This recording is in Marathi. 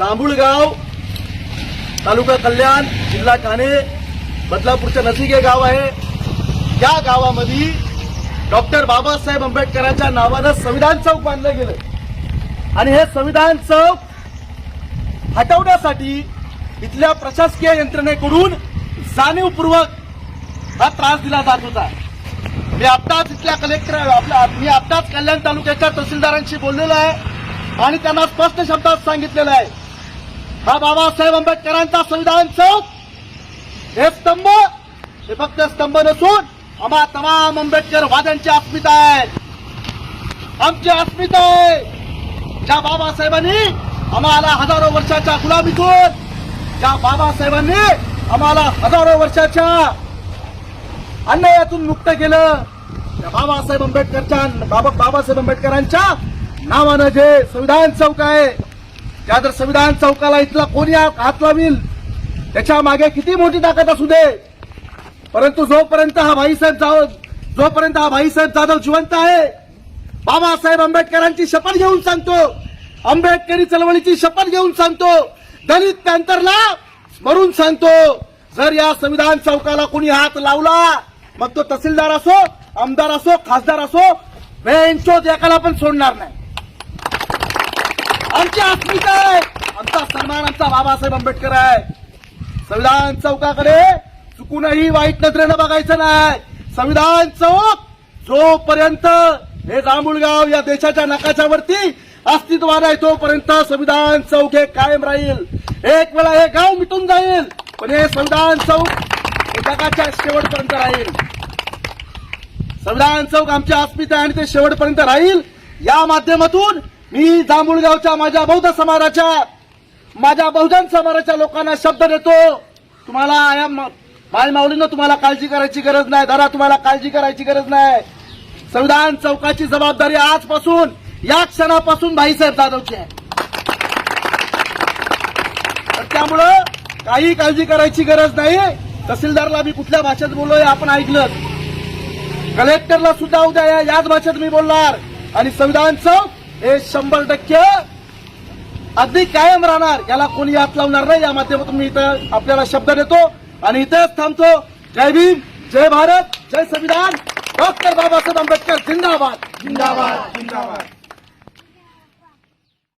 जांभूळगाव तालुका कल्याण जिल्हा ठाणे बदलापूरचं हे गाव आहे. या गावामध्ये डॉक्टर बाबासाहेब आंबेडकरांच्या नावानं संविधान चौक बांधलं गेलं. आणि हे संविधान चौक हटवण्यासाठी इथल्या प्रशासकीय यंत्रणेकडून जाणीवपूर्वक हा त्रास दिला जात होता. मी आत्ताच इथल्या कलेक्टर आपल्या मी आत्ताच कल्याण तालुक्याच्या तहसीलदारांशी बोललेलो आहे आणि त्यांना स्पष्ट शब्दात सांगितलेलं आहे. हा बाबासाहेब आंबेडकरांचा संविधान चौक. हे स्तंभ हे फक्त स्तंभ नसून आम्हा तमाम आंबेडकर वाद्यांची अस्मिता आहे आमची अस्मिता आहे. ज्या बाबासाहेबांनी आम्हाला हजारो वर्षाच्या गुलामीतून ज्या बाबासाहेबांनी आम्हाला हजारो वर्षाच्या अन्यायातून मुक्त केलं त्या बाबासाहेब आंबेडकरच्या बाबा बाबासाहेब आंबेडकरांच्या नावानं जे संविधान चौक आहे त्या जर संविधान चौकाला इथला कोणी हात लावील त्याच्यामागे किती मोठी ताकद असू दे. परंतु जोपर्यंत हा भाईसाहेब जाधव जोपर्यंत हा भाईसाहेब जाधव जिवंत आहे बाबासाहेब आंबेडकरांची शपथ घेऊन सांगतो आंबेडकरी चळवळीची शपथ घेऊन सांगतो दलित पॅंथरला स्मरून सांगतो जर या संविधान चौकाला कोणी हात लावला मग तो तहसीलदार असो आमदार असो खासदार असो बेंचोत एकाला पण सोडणार नाही. आमची अस्मिता आहे. आमचा सन्मान आमचा बाबासाहेब आंबेडकर आहे. संविधान चौकाकडे चुकूनही वाईट नजरेनं बघायचं नाही. संविधान चौक जोपर्यंत हे जांभूळगाव या देशाच्या नकाशावरती अस्तित्वात आहे तोपर्यंत संविधान चौक हे कायम राहील. एक वेळा हे गाव मिटून जाईल पण हे संविधान चौक जगाच्या शेवटपर्यंत राहील. संविधान चौक आमची अस्मिता आहे आणि ते शेवटपर्यंत राहील. या माध्यमातून मी जांभूळगावच्या माझ्या बौद्ध समाजाच्या माझ्या बहुजन समाजाच्या लोकांना शब्द देतो. तुम्हाला या माय माऊलीनं तुम्हाला काळजी करायची गरज नाही धरा तुम्हाला काळजी करायची गरज नाही. संविधान चौकाची जबाबदारी आजपासून या क्षणापासून भाईसाहेब जाधवची आहे तर त्यामुळं काही काळजी करायची गरज नाही. तहसीलदारला मी कुठल्या भाषेत बोललोय आपण ऐकलं. कलेक्टरला सुद्धा उद्या या- याच भाषेत मी बोलणार. आणि संविधान चौक हे शंभर टक्के अगदी कायम राहणार. याला कोणी हात लावणार नाही. या माध्यमातून मी इथं आपल्याला शब्द देतो आणि इथेच थांबतो. जय भीम जय भारत जय संविधान. डॉक्टर बाबासाहेब आंबेडकर जिंदाबाद. जिंदाबाद जिंदाबाद.